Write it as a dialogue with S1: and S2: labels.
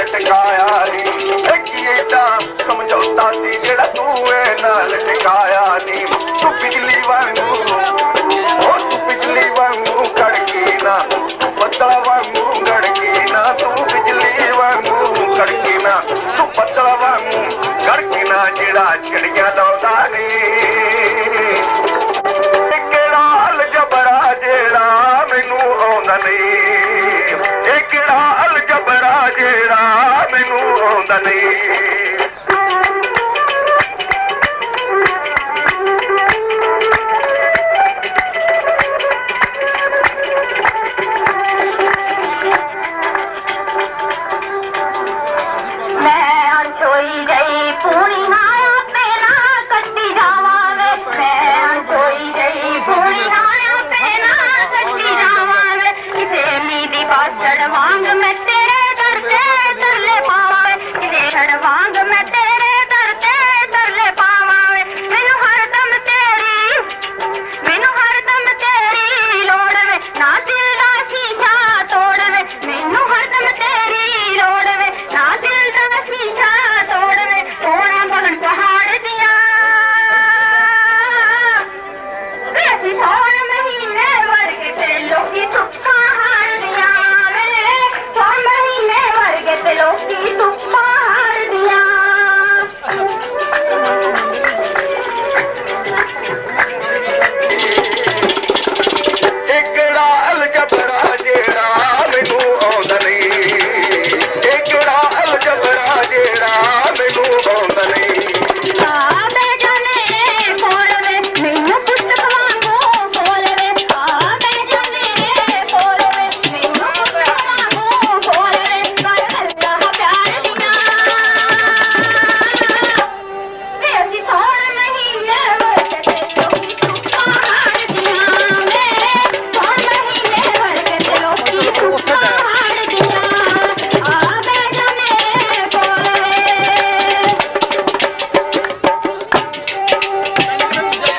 S1: लटकाया नी। एडा समझौता सी, जेड़ा तू है नाल नी। तू बिजली वांगू, ओ तू बिजली वांगू कड़के ना। तू पतला वांगू कड़के ना। तू बिजली वांगू कड़के ना। तू पतला वांगू कड़के ना, जेड़ा चिड़िया लौदा नी। ਜਿਹੜਾ ਮੈਨੂੰ ਆਉਂਦਾ ਨਹੀਂ ਇਹ ਕਿਹੜਾ ਅਲਜਬਰਾ ਜਿਹੜਾ పోందని
S2: 내 안초이 대뿐